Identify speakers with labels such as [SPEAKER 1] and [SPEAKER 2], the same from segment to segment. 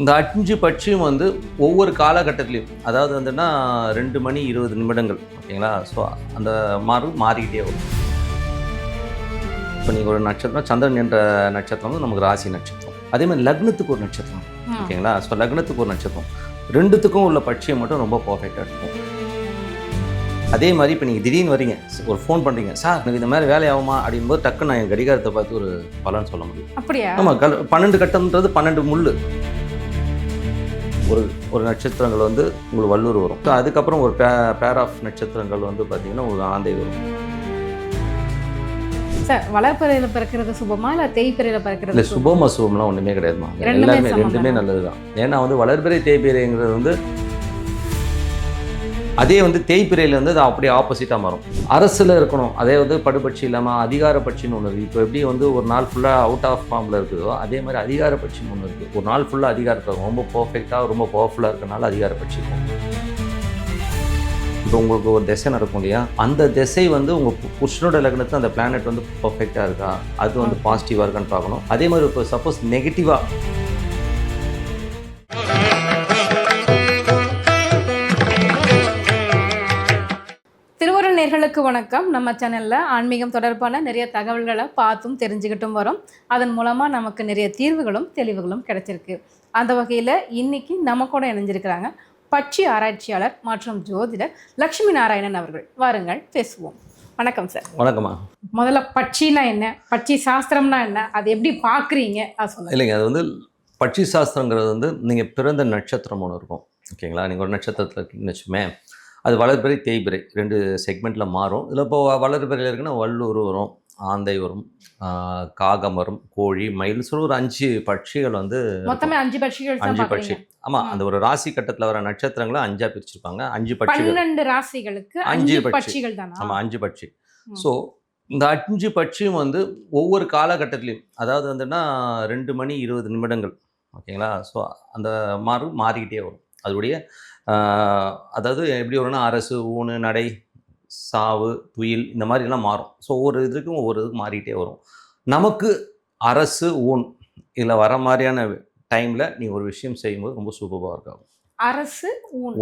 [SPEAKER 1] இந்த அஞ்சு பட்சியும் வந்து ஒவ்வொரு காலகட்டத்திலையும் அதாவது வந்துன்னா ரெண்டு மணி இருபது நிமிடங்கள் ஓகேங்களா? ஸோ அந்த மாறு மாறிக்கிட்டே வரும். இப்போ நீங்கள் ஒரு நட்சத்திரம் சந்திரன் என்ற நட்சத்திரம் வந்து நமக்கு ராசி நட்சத்திரம். அதே மாதிரி லக்னத்துக்கு ஒரு நட்சத்திரம் ஓகேங்களா? ஸோ லக்னத்துக்கு ஒரு நட்சத்திரம். ரெண்டுத்துக்கும் உள்ள பட்சியம் மட்டும் ரொம்ப பர்ஃபெக்டாக இருக்கும். அதே மாதிரி இப்போ நீங்கள் திடீர்னு வரீங்க ஒரு ஃபோன் பண்ணுறீங்க சார் எனக்கு இந்த மாதிரி வேலை ஆகுமா? அப்படிங்கும்போது டக்குன்னு நான் என் கடிகாரத்தை பார்த்து ஒரு பலன் சொல்ல முடியும்.
[SPEAKER 2] அப்படியா?
[SPEAKER 1] ஆமாம் கல் பன்னெண்டு கட்டம்ன்றது பன்னெண்டு முள் ஒரு ஒரு நட்சத்திரங்கள் வந்து உங்களுக்கு வல்லூர் வரும் அதுக்கப்புறம் ஒரு பே பேர் ஆஃப் நட்சத்திரங்கள் வந்து பார்த்தீங்கன்னா உங்களுக்கு ஆந்தை வரும்
[SPEAKER 2] சார் வளர்ப்பறையில பிறக்கிறது சுபமா இல்ல தேய்பிறையில
[SPEAKER 1] இல்லை
[SPEAKER 2] பிறக்கிறது சுபமா?
[SPEAKER 1] சுபம் அசுபம்லாம் ஒன்றுமே கிடையாதுமா எல்லாமே ரெண்டுமே? நல்லது தான் ஏன்னா வந்து வளர்பிறை தேய்பிறைங்கிறது வந்து அதே வந்து தேய்பிறையில் வந்து அது அப்படியே ஆப்போசிட்டாக மாறும். அரசில் இருக்கணும். அதே வந்து படுபட்சி இல்லாமல் அதிகார பட்சின்னு ஒன்று இருக்குது இப்போ எப்படி வந்து ஒரு நாள் ஃபுல்லாக அவுட் ஆஃப் ஃபார்மில் இருக்குதோ அதே மாதிரி அதிகார பட்சின்னு ஒன்று இருக்குது ஒரு நாள் ஃபுல்லாக அதிகாரத்தில் இருக்கும் ரொம்ப பர்ஃபெக்டாக ரொம்ப பவர்ஃபுல்லாக இருக்கனால அதிகார பட்சி இருக்கும். இப்போ உங்களுக்கு ஒரு திசை நடக்கும் இல்லையா? அந்த திசை வந்து உங்கள் புருஷனோட லக்னத்தில் அந்த பிளானட் வந்து பர்ஃபெக்டாக இருக்கா? அது வந்து பாசிட்டிவாக இருக்கான்னு பார்க்கணும். அதே மாதிரி இப்போ சப்போஸ் நெகட்டிவாக
[SPEAKER 2] நேர்களுக்கு வணக்கம். நம்ம சேனல்ல ஆன்மீகம் தொடர்பான நிறைய தகவல்களை பார்த்தும் தெரிஞ்சுக்கிட்டும் வரோம். அதன் மூலமா நமக்கு நிறைய தீர்வுகளும் தெளிவுகளும் கிடைச்சிருக்கு. அந்த வகையில இன்னைக்கு நம்ம கூட இணைஞ்சிருக்கிறாங்க பட்சி ஆராய்ச்சியாளர் மற்றும் ஜோதிடர் லட்சுமி நாராயணன் அவர்கள். வாருங்கள் பேசுவோம். வணக்கம் சார்
[SPEAKER 1] வணக்கம்மா.
[SPEAKER 2] முதல்ல பட்சினா என்ன? பட்சி சாஸ்திரம்னா என்ன? அது எப்படி பார்க்குறீங்க? அது சொல்லுங்க.
[SPEAKER 1] இல்லைங்க அது வந்து பட்சி சாஸ்திரங்கிறது வந்து நீங்கள் பிறந்த நட்சத்திரம் ஒன்று இருக்கும். ஓகேங்களா? நீங்கள் ஒரு நட்சத்திரத்தில் இருக்கீங்கன்னு வச்சுமே அது வளர்பிறை தேய்பிறை ரெண்டு செக்மெண்ட்டில் மாறும். இதில் இப்போ வளர்பிறையில் இருக்குன்னா வள்ளூர் வரும் ஆந்தை வரும் காகம் வரும் கோழி மயில் சொல்லி ஒரு அஞ்சு பட்சிகள் வந்து
[SPEAKER 2] மொத்தமே அஞ்சு பட்சிகள்
[SPEAKER 1] அஞ்சு பட்சி.
[SPEAKER 2] பார்க்குறீங்க
[SPEAKER 1] ஆமாம்
[SPEAKER 2] ம்.
[SPEAKER 1] அந்த ஒரு ராசி கட்டத்தில் வர நட்சத்திரங்களை அஞ்சா பிரிச்சிருப்பாங்க. அஞ்சு பட்சிகள்.
[SPEAKER 2] பன்னெண்டு ராசிகளுக்கு
[SPEAKER 1] அஞ்சு
[SPEAKER 2] அஞ்சு
[SPEAKER 1] பட்சி.
[SPEAKER 2] பட்சிகள்
[SPEAKER 1] ஆமாம் அஞ்சு பட்சி. ஸோ இந்த அஞ்சு பட்சியும் வந்து ஒவ்வொரு காலகட்டத்திலையும் அதாவது வந்துன்னா ரெண்டு மணி இருபது நிமிடங்கள் ஓகேங்களா? ஸோ அந்த மாறு மாறிக்கிட்டே வரும். அதோடைய அதாவது எப்படி வரும்னா அரசு ஊனு நடை சாவு துயில் இந்த மாதிரிலாம் மாறும். ஸோ ஒவ்வொரு இதுக்கும் ஒவ்வொரு இதுக்கும் மாறிக்கிட்டே வரும். நமக்கு அரசு ஊன் இதில் வர மாதிரியான டைமில் நீ ஒரு விஷயம் செய்யும்போது ரொம்ப சூப்பராக இருக்கும்
[SPEAKER 2] அரசு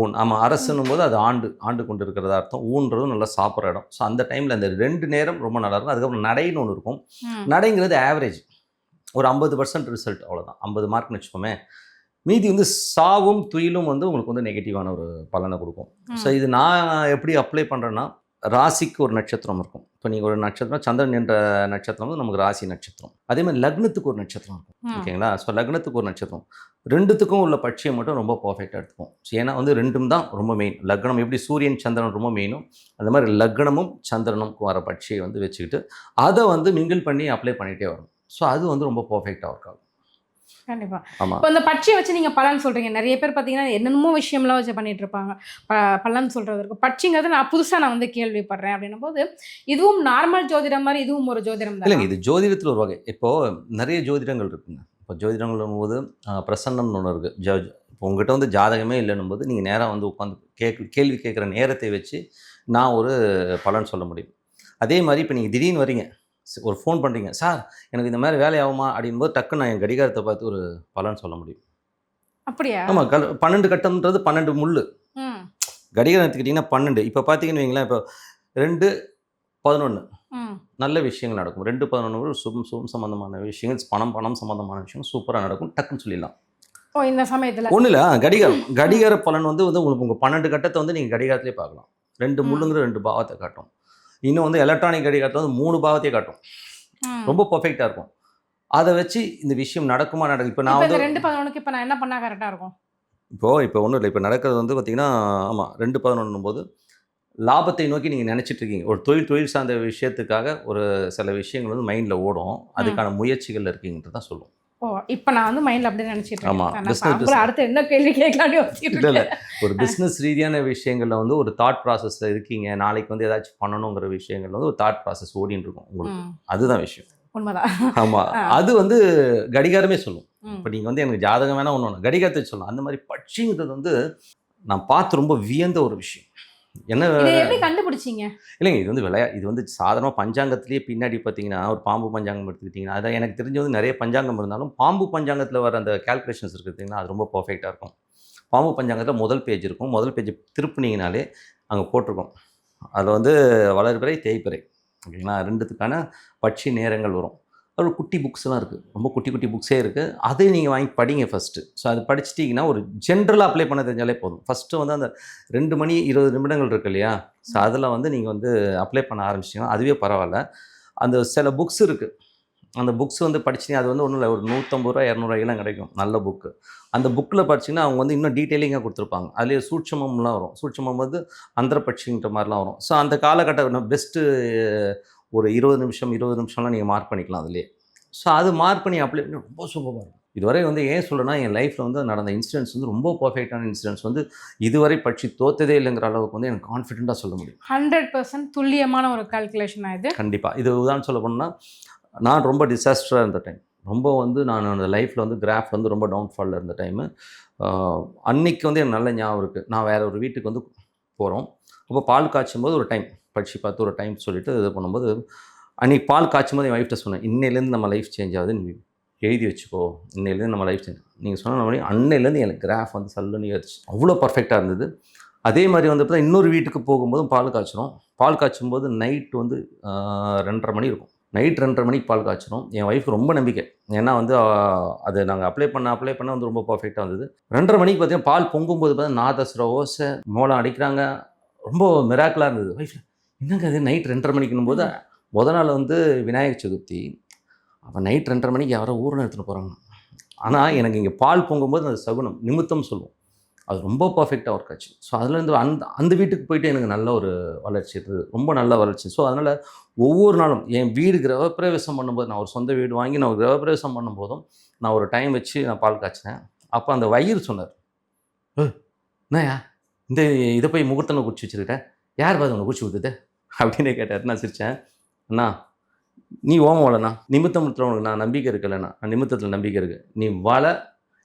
[SPEAKER 2] ஊன்.
[SPEAKER 1] ஆமாம் அரசுன்னும் போது அது ஆண்டு ஆண்டு கொண்டு இருக்கிறதா அர்த்தம். ஊன்றதும் நல்லா சாப்பிட்ற இடம். ஸோ அந்த டைமில் அந்த ரெண்டு நேரம் ரொம்ப நல்லா இருக்கும். அதுக்கப்புறம் நடைன்னு ஒன்று இருக்கும். நடைங்கிறது ஆவரேஜ் ஒரு ஐம்பது பர்சன்ட் ரிசல்ட் அவ்வளோதான் ஐம்பது மார்க்னு வச்சுக்கோமே. மீதி வந்து சாவும் துயிலும் வந்து உங்களுக்கு வந்து நெகட்டிவான ஒரு பலனை கொடுக்கும். ஸோ இது நான் எப்படி அப்ளை பண்ணுறேன்னா ராசிக்கு ஒரு நட்சத்திரம் இருக்கும். இப்போ நீங்கள் ஒரு நட்சத்திரம் சந்திரன் என்ற நட்சத்திரம் வந்து நமக்கு ராசி நட்சத்திரம். அதே மாதிரி லக்னத்துக்கு ஒரு நட்சத்திரம் இருக்கும். ஓகேங்களா? ஸோ லக்னத்துக்கு ஒரு நட்சத்திரம். ரெண்டுத்துக்கும் உள்ள பட்சியம் மட்டும் ரொம்ப பர்ஃபெக்டாக எடுத்துக்கும் ஸோ ஏன்னா வந்து ரெண்டும் தான் ரொம்ப மெயின் லக்னம் எப்படி சூரியன் சந்திரன் ரொம்ப மெயினும் அந்த மாதிரி லக்னமும் சந்திரனும் வர பட்சியை வந்து வச்சுக்கிட்டு அதை வந்து மிங்கிள் பண்ணி அப்ளை பண்ணிகிட்டே வரும் ஸோ அது வந்து ரொம்ப பர்ஃபெக்டாக ஒர்க் ஆகும்.
[SPEAKER 2] கண்டிப்பா. இப்போ இந்த பட்சியை வச்சு நீங்க பலன் சொல்றீங்க. நிறைய பேர் பார்த்தீங்கன்னா என்னென்னமோ விஷயம்லாம் வச்சு பண்ணிட்டு இருப்பாங்க. பலன் சொல்றது இருக்கும். பட்சிங்கிறது நான் புதுசா நான் வந்து கேள்விப்படுறேன் அப்படின்னும் போது இதுவும் நார்மல் ஜோதிடம் மாதிரி இதுவும் ஒரு ஜோதிடம்
[SPEAKER 1] இல்லைங்க இது ஜோதிடத்தில் ஒரு வகை. இப்போது நிறைய ஜோதிடங்கள் இருக்குங்க. இப்போ ஜோதிடங்கள் போது பிரசன்னம்னு ஒன்று இருக்குது ஜோ இப்போ உங்ககிட்ட வந்து ஜாதகமே இல்லைன்னும் போது நீங்கள் நேராக வந்து உட்காந்து கேக் கேள்வி கேட்குற நேரத்தை வச்சு நான் ஒரு பலன் சொல்ல முடியும். அதே மாதிரி இப்போ நீங்கள் திடீர்னு வரீங்க. ஒரு ஃபோன் பண்ணுறீங்க சார் எனக்கு இந்த மாதிரி வேலை ஆகுமா அப்படின்போது டக்குன்னு நான் என் கடிகாரத்தை பார்த்து ஒரு பலன் சொல்ல முடியும்.
[SPEAKER 2] அப்படியா?
[SPEAKER 1] ஆமாம் கல் பன்னெண்டு கட்டம்ன்றது பன்னெண்டு முள் கடிகாரம் எடுத்துக்கிட்டிங்கன்னா பன்னெண்டு. இப்போ பார்த்தீங்கன்னு வைங்களேன் இப்போ ரெண்டு பதினொன்று நல்ல விஷயங்கள் நடக்கும். ரெண்டு பதினொன்று சுபம் சுபம் சம்மந்தமான விஷயங்கள் பணம் பணம் சம்மந்தமான விஷயங்கள் சூப்பராக நடக்கும் டக்குன்னு சொல்லிடலாம்.
[SPEAKER 2] ஓ இந்த சமயத்துல?
[SPEAKER 1] ஒன்றும் இல்லை கடிகாரம். கடிகார பலன் வந்து வந்து உங்களுக்கு உங்கள் பன்னெண்டு கட்டத்தை வந்து நீங்கள் கடிகாரத்திலே பார்க்கலாம். ரெண்டு. முள்ளுங்கிற ரெண்டு பாவத்தை காட்டும். இன்னும் வந்து எலக்ட்ரானிக் கடிகாரத்தில் வந்து மூணு பாவத்தையே காட்டும். ரொம்ப பர்ஃபெக்டாக இருக்கும். அதை வச்சு இந்த விஷயம் நடக்குமா நடக்கும் இப்போ நான் வந்து
[SPEAKER 2] ரெண்டு பதினொன்றுக்கு இப்போ நான் என்ன பண்ணா கரெக்டா இருக்கும்?
[SPEAKER 1] இப்போது இப்போ ஒன்றும் இல்லை. இப்போ நடக்கிறது வந்து பார்த்தீங்கன்னா ஆமாம் ரெண்டு பதினொன்றும் போது லாபத்தை நோக்கி நீங்கள் நினைச்சிட்டு இருக்கீங்க. ஒரு தொழில் தொழில் சார்ந்த விஷயத்துக்காக ஒரு சில விஷயங்கள் வந்து மைண்டில் ஓடும். அதுக்கான முயற்சிகள் இருக்கீங்கன்றது தான் சொல்லும்.
[SPEAKER 2] ஓ இப்போ நான் வந்து மைண்ட்ல அப்படியே நினைச்சிட்டு
[SPEAKER 1] ஆமா.
[SPEAKER 2] இருக்கேன் நான்
[SPEAKER 1] business,
[SPEAKER 2] அப்ப கூட அடுத்து என்ன கேள்வி யோசிச்சுட்டு
[SPEAKER 1] இல்லை ஒரு பிஸ்னஸ் ரீதியான விஷயங்களில் வந்து ஒரு தாட் ப்ராசஸில் இருக்கீங்க. நாளைக்கு வந்து ஏதாச்சும் பண்ணணுங்கிற விஷயங்கள் வந்து ஒரு தாட் ப்ராசஸ் ஓடின்னு இருக்கும் உங்களுக்கு. அதுதான் விஷயம்.
[SPEAKER 2] உண்மைதான்.
[SPEAKER 1] ஆமாம். அது வந்து கடிகாரமே சொல்லும். இப்போ நீங்கள் வந்து எனக்கு ஜாதகம் வேணால் ஒன்று ஒன்று கடிகாரத்தை சொல்லலாம். அந்த மாதிரி பட்சிங்கிறது வந்து நான் பார்த்து ரொம்ப வியந்த ஒரு விஷயம். என்ன?
[SPEAKER 2] எப்படி கண்டுபிடிச்சீங்க?
[SPEAKER 1] இல்லைங்க இது வந்து விளையா இது வந்து சாதாரணமாக பஞ்சாங்கத்திலேயே பின்னாடி பார்த்தீங்கன்னா ஒரு பாம்பு பஞ்சாங்கம் எடுத்துக்கிட்டிங்கன்னா அதான் எனக்கு தெரிஞ்சு வந்து நிறைய பஞ்சாங்கம் இருந்தாலும் பாம்பு பஞ்சாங்கத்தில் வர அந்த கேல்குலேஷன்ஸ் இருக்குது பார்த்தீங்கன்னா அது ரொம்ப பர்ஃபெக்டாக இருக்கும். பாம்பு பஞ்சாங்கத்தில் முதல் பேஜ் இருக்கும். முதல் பேஜ் திருப்புனீங்கனாலே அங்கே போட்டிருக்கும். அதில் வந்து வளர்பிறை தேய்பிறை. ஓகேங்களா? ரெண்டுத்துக்கான பட்சி நேரங்கள் வரும். ஒரு குட்டி புக்ஸ்லாம் இருக்குது ரொம்ப குட்டி குட்டி புக்ஸே இருக்குது அதை நீங்கள் வாங்கி படிங்க ஃபஸ்ட்டு ஸோ அது படிச்சிட்டிங்கன்னா ஒரு ஜென்ரலாக அப்ளை பண்ண தெரிஞ்சாலே போதும். ஃபஸ்ட்டு வந்து அந்த ரெண்டு மணி இருபது நிமிடங்கள் இருக்கு இல்லையா? ஸோ அதில் வந்து நீங்கள் வந்து அப்ளை பண்ண ஆரம்பிச்சிங்கன்னா அதுவே பரவாயில்ல. அந்த சில புக்ஸ் இருக்குது அந்த புக்ஸ் வந்து படிச்சிங்கன்னா அது வந்து ஒன்றும் இல்லை. ஒரு நூற்றம்பது ரூபா இரநூறுவாயெல்லாம் கிடைக்கும். நல்ல புக்கு அந்த புக்கில் படிச்சிங்கன்னா அவங்க வந்து இன்னும் டீட்டெயிலிங்காக கொடுத்துருப்பாங்க. அதுலேயே சூட்சமம்லாம் வரும். சூட்சமம் வந்து அந்தரப்பட்சிங்கிற மாதிரிலாம் வரும். ஸோ அந்த காலகட்டம் பெஸ்ட்டு ஒரு இருபது நிமிஷம் இருபது நிமிஷம்லாம் நீங்கள் மார்க் பண்ணிக்கலாம் அதுலேயே. ஸோ அது மார்க் பண்ணி அப்ளை பண்ணி ரொம்ப சூப்பராக இருக்கும். இதுவரை வந்து ஏன் சொல்கிறேன்னா என் லைஃப்பில் வந்து நடந்த இன்சிடென்ட்ஸ் வந்து ரொம்ப பர்ஃபெக்டான இன்சிடென்ட்ஸ் வந்து இதுவரை பட்சி தோத்ததே இல்லைங்கிற அளவுக்கு வந்து எனக்கு கான்ஃபிடென்ட்டாக சொல்ல முடியும்.
[SPEAKER 2] ஹண்ட்ரட் பர்சன்ட் துல்லியமான ஒரு கால்குலேஷன் இது.
[SPEAKER 1] கண்டிப்பாக இது உதாரணம் சொல்ல போனால் நான் ரொம்ப டிசாஸ்டராக இருந்த டைம் ரொம்ப வந்து நான் அந்த லைஃப்பில் வந்து கிராஃப் வந்து ரொம்ப டவுன்ஃபாலில் இருந்த டைமு அன்னைக்கு வந்து எனக்கு நல்ல ஞாபகம் இருக்குது நான் வேறு ஒரு வீட்டுக்கு வந்து போகிறோம் அப்போ பால் காய்ச்சும் போது ஒரு டைம் படித்து பார்த்து ஒரு டைம் சொல்லிட்டு இது பண்ணும்போது அன்றைக்கி பால் காய்ச்சும் போது என் ஒய்ஃப்ட்ட சொன்னேன் இன்னையிலேருந்து நம்ம லைஃப் சேஞ்ச் ஆகுது நீ எழுதி வச்சுக்கோ இன்னையிலேருந்து நம்ம லைஃப் சேஞ்ச் நீங்கள் சொன்ன மாதிரி அன்னையிலேருந்து எனக்கு கிராஃப் வந்து சல்லுன்னு ஏறிச்சு அவ்வளோ பர்ஃபெக்டாக இருந்தது. அதே மாதிரி வந்து பார்த்தா இன்னொரு வீட்டுக்கு போகும்போதும் பால் காய்ச்சிரும். பால் காய்ச்சும் போது நைட் வந்து ரெண்டரை மணி இருக்கும். நைட் ரெண்டரை மணிக்கு பால் காய்ச்சிரும். என் ஒய்ஃப் ரொம்ப நம்பிக்கை. ஏன்னா வந்து அது நாங்கள் அப்ளை பண்ண அப்ளை பண்ண வந்து ரொம்ப பர்ஃபெக்டாக வந்தது ரெண்டரை மணிக்கு பார்த்தீங்கன்னா பால் பொங்கும்போது பார்த்தா நாதஸ்வர ஓசை மோளம் அடிக்கிறாங்க. ரொம்ப மிராக்கலாக இருந்தது. ஒய்ஃப் என்னங்க அது நைட் ரெண்டரை மணிக்குன்னும் போது முத நாள் வந்து விநாயகர் சதுர்த்தி. அப்போ நைட் ரெண்டரை மணிக்கு யாரோ ஊரில் எடுத்துகிட்டு போகிறாங்க ஆனால் எனக்கு இங்கே பால் பொங்கும்போது அது சகுனம் நிமித்தம் சொல்லுவோம். அது ரொம்ப பர்ஃபெக்டாக ஒர்க் ஆச்சு. ஸோ அதுலேருந்து அந்த அந்த வீட்டுக்கு போயிட்டு எனக்கு நல்ல ஒரு வளர்ச்சி இருந்தது. ரொம்ப நல்ல வளர்ச்சி. ஸோ அதனால் ஒவ்வொரு நாளும் என் வீடு கிரகப்பிரவேசம் பண்ணும்போது நான் ஒரு சொந்த வீடு வாங்கி நான் ஒரு கிரகப்பிரவேசம் பண்ணும்போதும் நான் ஒரு டைம் வச்சு நான் பால் காய்ச்சினேன் அப்போ அந்த வயிறு சொன்னார். "ஏய், என்னய்யா? இந்த இதை போய் முகூர்த்தம் குடிச்சு வச்சுருக்கிட்ட யார் பாது உங்களை குடிச்சு விட்டுது அப்படின்னு கேட்டார். நான் சிரித்தேன் அண்ணா நீ ஓமம் வளண்ணா நிமித்தம் உனக்கு நான் நம்பிக்கை இருக்குல்லண்ணா. நான் நிமித்தத்தில் நம்பிக்கை இருக்குது நீ வாழ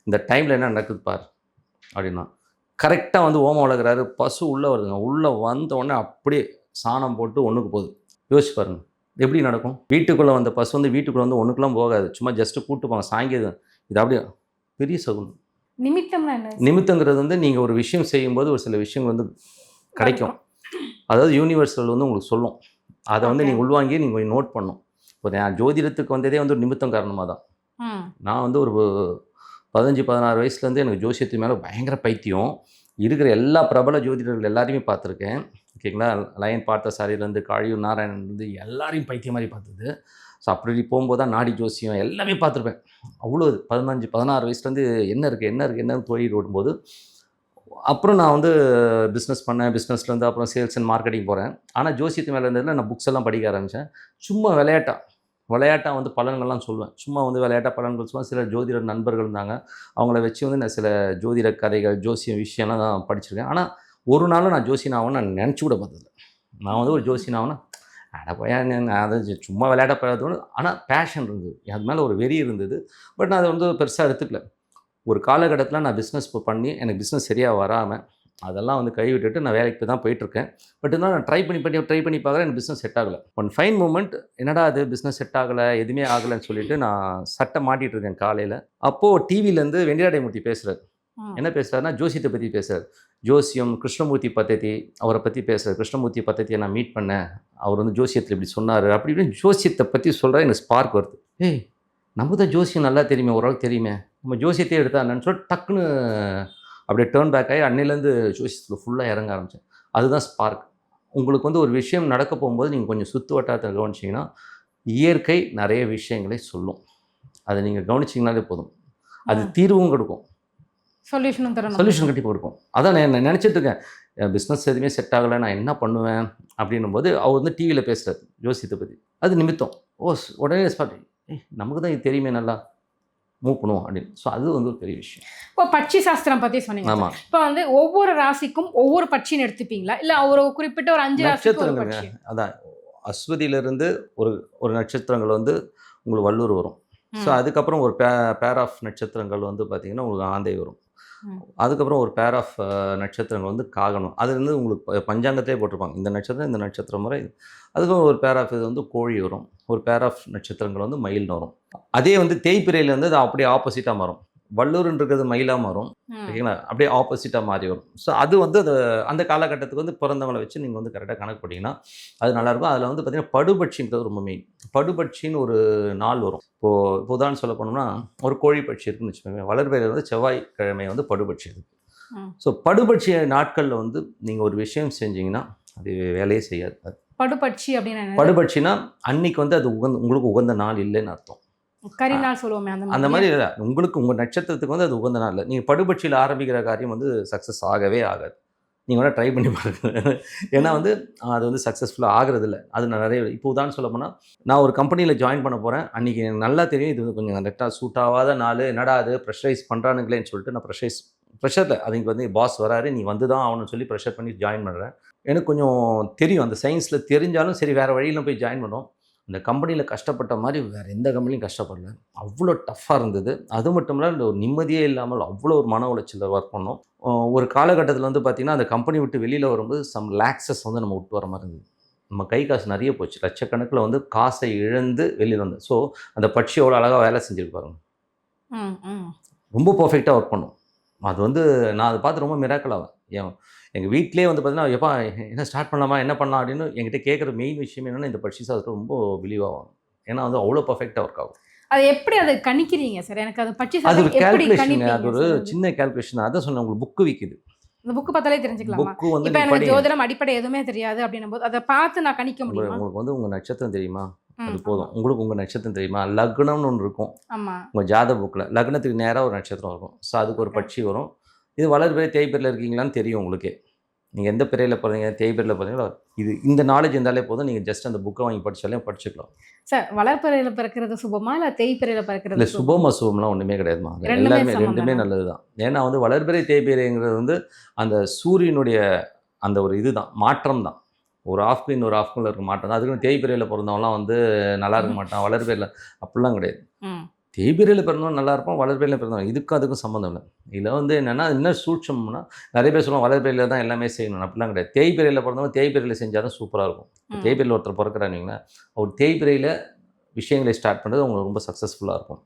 [SPEAKER 1] இந்த டைமில் என்ன நடக்குது பார் அப்படின்னா. கரெக்டாக வந்து ஓமம் வளர்க்குறாரு. பசு உள்ளே வருதுங்க. உள்ளே வந்த உடனே அப்படியே சாணம் போட்டு ஒன்றுக்கு போகுது. யோசிச்சு பாருங்க. எப்படி நடக்கும்? வீட்டுக்குள்ளே வந்த பசு வந்து வீட்டுக்குள்ளே வந்து ஒன்றுக்குலாம் போகாது. சும்மா ஜஸ்ட்டு கூப்பிட்டுப்பாங்க சாயங்காலம் இது அப்படியே பெரிய சகுனம்.
[SPEAKER 2] நிமித்தம்னா என்ன?
[SPEAKER 1] நிமித்தங்கிறது வந்து நீங்கள் ஒரு விஷயம் செய்யும்போது ஒரு சில விஷயங்கள் வந்து கிடைக்கும். அதாவது யூனிவர்சல் வந்து உங்களுக்கு சொல்லும். அதை வந்து. நீங்கள் உள்வாங்கி நீங்கள் நோட் பண்ணும். இப்போ நான் ஜோதிடத்துக்கு வந்ததே வந்து ஒரு நிமித்தம் காரணமாக தான். நான் வந்து ஒரு பதினஞ்சு பதினாறு வயசுலேருந்து எனக்கு ஜோசியத்து மேலே பயங்கர பைத்தியம். இருக்கிற எல்லா பிரபல ஜோதிடர்கள் எல்லாரையுமே பார்த்துருக்கேன். ஓகேங்களா லயன் பார்த்த சாரியிலேருந்து காழியூர் நாராயணன்லேருந்து எல்லாரையும் பைத்தியம் மாதிரி பார்த்தது. ஸோ அப்படி போகும்போது தான் நாடி ஜோசியம் எல்லாமே பார்த்துருப்பேன். அவ்வளோ பதினஞ்சு பதினாறு வயசுலேருந்து என்ன இருக்குது என்ன இருக்குது என்னன்னு தொழில் ஓடும்போது அப்புறம் நான் வந்து பிஸ்னஸ் பண்ணேன். பிஸ்னஸ்லேருந்து அப்புறம் சேல்ஸ் அண்ட் மார்க்கெட்டிங் போகிறேன் ஆனால் ஜோசியத்து மேலே இருந்ததில் நான் புக்ஸ் எல்லாம் படிக்க ஆரம்பித்தேன் சும்மா விளையாட்டாக விளையாட்டாக வந்து பலன்கள்லாம் சொல்லுவேன் சும்மா வந்து விளையாட்டாக பலன்கள் சொல்லுவேன் சில ஜோதிடர் நண்பர்கள் இருந்தாங்க. அவங்கள வச்சு வந்து நான் சில ஜோதிட கதைகள் ஜோசியம் விஷயம்லாம் நான் படிச்சிருக்கேன். ஆனால் ஒரு நாளும் நான் ஜோசியன் ஆகணும்னு நான் நினச்சி கூட பார்த்ததில்ல. நான் வந்து ஒரு ஜோசியன் ஆகணும் அட போயா நான் அதை சும்மா விளையாட போயாதோடு ஆனால் பேஷன் இருந்தது. அது மேலே ஒரு வெறி இருந்தது. பட் நான் அதை வந்து பெருசாக எடுத்துக்கல. ஒரு காலகட்டத்தில் நான் பிஸ்னஸ் பண்ணி எனக்கு பிஸ்னஸ் சரியாக வராமல் அதெல்லாம் வந்து கைவிட்டுட்டு நான் வேலைக்கு தான் போயிட்டுருக்கேன். பட் இருந்தாலும் நான் ட்ரை பண்ணி பண்ணி ட்ரை பண்ணி பார்க்குறேன் எனக்கு பிஸ்னஸ் செட் ஆகலை. ஒன் ஃபைன் மூமெண்ட் என்னடா அது பிஸ்னஸ் செட் ஆகலை எதுவுமே ஆகலைன்னு சொல்லிட்டு நான் சட்டை மாட்டிட்டு இருக்கேன் காலையில். அப்போது டிவிலேருந்து வெண்டியாடைமூர்த்தி பேசுகிறார். என்ன பேசுகிறாருன்னா ஜோசியத்தை பற்றி பேசுகிறார் ஜோசியம் கிருஷ்ணமூர்த்தி பத்ததி அவரை பற்றி பேசுகிறார் கிருஷ்ணமூர்த்தி பத்ததியை நான் மீட் பண்ணேன். அவர் வந்து ஜோசியத்தில் இப்படி சொன்னார். அப்படி இப்படின்னு ஜோசியத்தை பற்றி சொல்கிறா எனக்கு ஸ்பார்க் வருது. ஏய் நம்ம தான் ஜோசியம் நல்லா தெரியுமே ஓரளவுக்கு தெரியுமே. நம்ம ஜோசியத்தையே எடுத்தா என்னன்னு சொல்லிட்டு டக்குன்னு அப்படியே டேர்ன் பேக் ஆகி அன்னையிலேருந்து ஜோசியத்தில் ஃபுல்லாக இறங்க ஆரம்பித்தேன் அதுதான் ஸ்பார்க் உங்களுக்கு வந்து ஒரு விஷயம் நடக்க போகும்போது நீங்கள் கொஞ்சம் சுற்று வட்டாரத்தை கவனிச்சிங்கன்னா இயற்கை நிறைய விஷயங்களை சொல்லும். அதை நீங்கள் கவனிச்சிங்கனாலே போதும். அது தீர்வும் கொடுக்கும்.
[SPEAKER 2] சொல்யூஷனும் தரணும்.
[SPEAKER 1] சொல்யூஷன் கண்டிப்பாக கொடுக்கும். அதான் நான் நினச்சிட்டு இருக்கேன். பிஸ்னஸ் எதுவுமே செட் ஆகலை நான் என்ன பண்ணுவேன் அப்படின்னும் போது அவர் வந்து டிவியில் பேசுகிறார் ஜோசியத்தை பற்றி அது நிமித்தம். ஓ உடனே ஸ்பாட் நமக்கு தான் இது தெரியுமே நல்லா. மூவ் பண்ணுவோம் அப்படின்னு. ஸோ அது வந்து ஒரு பெரிய விஷயம்.
[SPEAKER 2] இப்போ பட்சி சாஸ்திரம் பத்தி சொன்னீங்க.
[SPEAKER 1] ஆமாம்
[SPEAKER 2] இப்போ வந்து ஒவ்வொரு ராசிக்கும் ஒவ்வொரு பட்சின்னு எடுத்துப்பீங்களா? இல்ல ஒரு குறிப்பிட்ட ஒரு அஞ்சு ராசிக்கு ஒரு
[SPEAKER 1] நட்சத்திரங்க
[SPEAKER 2] பட்சி?
[SPEAKER 1] அதான். அஸ்வதியிலிருந்து ஒரு ஒரு நட்சத்திரங்கள் வந்து உங்களுக்கு வல்லூர் வரும். ஸோ. அதுக்கப்புறம் ஒரு பே பேர் ஆஃப் நட்சத்திரங்கள் வந்து பார்த்தீங்கன்னா உங்களுக்கு ஆந்தை வரும். அதுக்கப்புறம் ஒரு பேர் ஆஃப் நட்சத்திரங்கள் வந்து காகணும். அது வந்து உங்களுக்கு பஞ்சாங்கத்திலே போட்டிருப்பாங்க. இந்த நட்சத்திரம் இந்த நட்சத்திரம் முறை அதுக்கப்புறம் ஒரு பேர் ஆஃப் இது வந்து கோழி வரும். ஒரு பேர் ஆஃப் நட்சத்திரங்கள் வந்து மயில்னு வரும். அதே வந்து தேய்பிரையில் வந்து அது அப்படியே ஆப்போசிட்டாக மாறும். வல்லூர்ன்றது மயிலாக மாறும். ஓகேங்களா? அப்படியே ஆப்போசிட்டாக மாறி வரும். ஸோ அது வந்து அது அந்த காலகட்டத்துக்கு வந்து பிறந்தவங்களை வச்சு நீங்கள் வந்து கரெக்டாக கணக்கு போட்டிங்கன்னா அது நல்லாயிருக்கும் அதில் வந்து பார்த்தீங்கன்னா படுபட்சின்றது ரொம்ப மெயின் படுபட்சின்னு ஒரு நாள் வரும். இப்போது இப்போ உதாரணம் சொல்ல போனோம்னா ஒரு கோழி பட்சி இருக்குன்னு வச்சுக்கோங்க வளர்பையில் வந்து செவ்வாய்க்கிழமை வந்து படுபட்சி இருக்கு
[SPEAKER 2] ம்.
[SPEAKER 1] ஸோ படுபட்சி நாட்களில் வந்து நீங்கள் ஒரு விஷயம் செஞ்சீங்கன்னா அது வேலையே செய்யாது.
[SPEAKER 2] படுபட்சி அப்படின்னு?
[SPEAKER 1] படுபட்சினா அன்னைக்கு வந்து அது உகந்த உங்களுக்கு உகந்த நாள் இல்லைன்னு அர்த்தம்.
[SPEAKER 2] கரிநாள் சொல்லுவோமே அந்த
[SPEAKER 1] அந்த மாதிரி. இல்ல. உங்களுக்கு உங்கள் நட்சத்திரத்துக்கு வந்து அது உகந்த நாள். இல்லை நீங்கள் படுபட்சியில் ஆரம்பிக்கிற காரியம் வந்து சக்ஸஸ் ஆகவே ஆகாது. நீங்கள் வேணால் ட்ரை பண்ணி பாருங்க. ஏன்னா வந்து அது வந்து சக்ஸஸ்ஃபுல்லாக ஆகிறது இல்லை. அது நான் நிறைய இப்போ உதாரணம் சொல்ல போனால் நான் ஒரு கம்பெனியில் ஜாயின் பண்ண போகிறேன் அன்றைக்கி எனக்கு நல்லா தெரியும் இது வந்து கொஞ்சம் கரெக்டாக சூட் ஆகாத நாள் என்னடா அது ப்ரெஷரைஸ் பண்ணுறானுங்களேன்னு சொல்லிட்டு நான் ப்ரெஷரைஸ் ப்ரெஷரில் அதுக்கு வந்து பாஸ் வராரு நீ வந்து தான் ஆகணும்னு சொல்லி ப்ரெஷர் பண்ணி ஜாயின் பண்ணுறேன் எனக்கு கொஞ்சம் தெரியும். அந்த சயின்ஸில் தெரிஞ்சாலும் சரி வேறு வழியில் போய் ஜாயின் பண்ணோம் அந்த கம்பெனியில் கஷ்டப்பட்ட மாதிரி வேறு எந்த கம்பெனியும் கஷ்டப்படல. அவ்வளோ டஃப்பாக இருந்தது. அது மட்டும் இல்லை இந்த ஒரு நிம்மதியே இல்லாமல் அவ்வளோ ஒரு மன உளைச்சலில் ஒர்க் பண்ணோம். ஒரு காலகட்டத்தில் வந்து பார்த்திங்கன்னா அந்த கம்பெனி விட்டு வெளியில் வரும்போது சம் லேக்ஸஸ் வந்து நம்ம விட்டு வர மாதிரி இருந்தது. நம்ம கை காசு நிறைய போச்சு. லட்சக்கணக்கில் வந்து காசை இழந்து வெளியில் வந்தேன். ஸோ அந்த பட்சி எவ்வளோ அழகாக வேலை செஞ்சுருப்பாருங்க
[SPEAKER 2] ம், ம்.
[SPEAKER 1] ரொம்ப பர்ஃபெக்டாக ஒர்க் பண்ணும். அது வந்து நான் அதை பார்த்து ரொம்ப மிராக்கல் ஆவேன். என் எங்கள் வீட்டிலே வந்து பார்த்தீங்கன்னா எப்பா என்ன ஸ்டார்ட் பண்ணலாமா? என்ன பண்ணலாம்? அப்படின்னு என்கிட்ட கேட்குற மெயின் விஷயம் என்னென்னா இந்த பட்சிஸ் அதுக்கு ரொம்ப பிலீவ் ஆகும் ஏன்னா வந்து அவ்வளோ பர்ஃபெக்டாக ஒர்க் ஆகும்.
[SPEAKER 2] அது எப்படி அதை கணிக்கிறீங்க சார்? எனக்கு அது பட்சி
[SPEAKER 1] அது ஒரு கேல்குலேஷன் அது ஒரு?
[SPEAKER 2] அது?
[SPEAKER 1] சின்ன கேல்குலேஷன் அதான் சொன்னேன் உங்களுக்கு புக்கு விற்குது
[SPEAKER 2] இந்த புக் பார்த்தாலே தெரிஞ்சுக்கலாமா?
[SPEAKER 1] புக்கு வந்து
[SPEAKER 2] இப்போ எனக்கு. ஜோதிடம் அடிப்படை எதுவுமே தெரியாது அப்படின்னும் போது அதை பார்த்து நான் கணிக்க முடியுமா?
[SPEAKER 1] உங்களுக்கு வந்து உங்கள் நட்சத்திரம் தெரியுமா? அது போதும். உங்களுக்கு உங்கள் நட்சத்திரம் தெரியுமா? லக்னம்னு ஒன்று இருக்கும்.
[SPEAKER 2] ஆமா.
[SPEAKER 1] உங்கள் ஜாத புக்கில் லக்னத்துக்கு நேராக ஒரு நட்சத்திரம் இருக்கும். ஸோ அதுக்கு ஒரு பட்சி வரும். இது வளர்பிறை தேய்பிரையில் இருக்கீங்களான்னு தெரியும் உங்களுக்கே. நீங்கள் எந்த பிறையில் பிறந்தீங்க தேய்பிரையில் பிறந்தீங்களோ இது இந்த நாலேஜ் இருந்தாலே போதும். நீங்கள் ஜஸ்ட் அந்த புக்கை வாங்கி படிச்சாலே படிச்சுக்கலாம்.
[SPEAKER 2] சார் வளர்ப்பறையில பிறக்கிறது சுபமா இல்ல தேய்பிறையில
[SPEAKER 1] இல்லை
[SPEAKER 2] பிறக்கிறது
[SPEAKER 1] சுபம் அசுபம்லாம் ஒன்றுமே கிடையாதுமா. எல்லாமே ரெண்டுமே
[SPEAKER 2] தானா?
[SPEAKER 1] நல்லது தான் ஏன்னா வந்து வளர்பிறை தேய்பிரைங்கிறது வந்து அந்த சூரியனுடைய அந்த ஒரு இதுதான் மாற்றம் தான் ஒரு ஆஃப்குள்ள ஒரு ஆஃப்குள்ள இருக்க மாற்றம் தான் அதுக்குன்னு தேய்பிரையில் பிறந்தவங்களாம் வந்து நல்லா இருக்க மாட்டான். வளர்பிறையில் அப்படிலாம் கிடையாது. தேய்பிரையில் பிறந்தவன் நல்லா இருப்பான் வளர்பிறையில் பிறந்தவன். இதுக்கும் அதுக்கும் சம்மந்தம் இல்லை. இதில் வந்து என்னென்னா என்ன சூட்சம்னா நிறைய பேர் சொல்லுவாங்க வளர்பிறையில் தான் எல்லாமே செய்யணும் அப்படிலாம் கிடையாது. தேய்பிரையில் பிறந்தவன் தேய்பிரையில் செஞ்சால் தான் சூப்பராக இருக்கும். தேய்பிரையில் ஒருத்தர் பிறக்கிறானீங்கன்னா அவர் தேய்பிரையில் விஷயங்களை ஸ்டார்ட் பண்ணுறது உங்களுக்கு ரொம்ப சக்ஸஸ்ஃபுல்லாக இருக்கும்.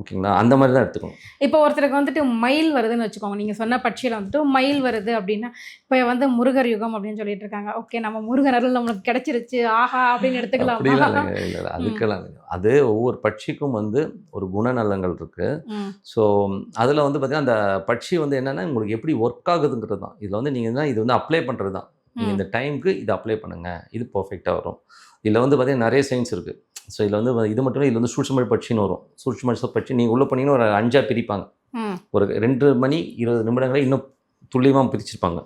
[SPEAKER 1] ஓகேங்களா? அந்த மாதிரி தான் எடுத்துக்கணும்.
[SPEAKER 2] இப்போ ஒருத்தருக்கு வந்துட்டு மயில் வருதுன்னு வச்சுக்கோங்க. நீங்க சொன்ன பட்சியில வந்துட்டு மயில் வருது அப்படின்னா இப்போ வந்து முருகர் யுகம் அப்படின்னு சொல்லிட்டு இருக்காங்க. ஓகே நம்ம முருகர் அருள் நம்மளுக்கு கிடைச்சிருச்சு. ஆஹா அப்படின்னு
[SPEAKER 1] அப்படிலாம்
[SPEAKER 2] எடுத்துக்கலாமா
[SPEAKER 1] இல்லை இல்லை அதுக்கெல்லாம் அது ஒவ்வொரு பட்சிக்கும் வந்து ஒரு குணநலங்கள் இருக்குது ஸோ அதில் வந்து பார்த்தீங்கன்னா அந்த பட்சி வந்து என்னென்னா உங்களுக்கு எப்படி ஒர்க் ஆகுதுங்கிறது தான் இதில் வந்து நீங்கள் தான் இது வந்து அப்ளை பண்ணுறது தான் நீங்கள். இந்த டைமுக்கு இதை அப்ளை பண்ணுங்கள் இது பர்ஃபெக்டாக வரும். இதில் வந்து பார்த்தீங்கன்னா நிறைய சயின்ஸ் இருக்குது ஸோ இதில் வந்து இது மட்டும் இல்லை இதில் வந்து சூட்சும பட்சின்னு வரும். சூட்சும பட்சி நீங்கள் உள்ளே போனீங்கன்னா ஒரு அஞ்சா பிரிப்பாங்க. ஒரு ரெண்டு மணி இருபது நிமிடங்களை இன்னும் துல்லியமாக பிரிச்சிருப்பாங்க.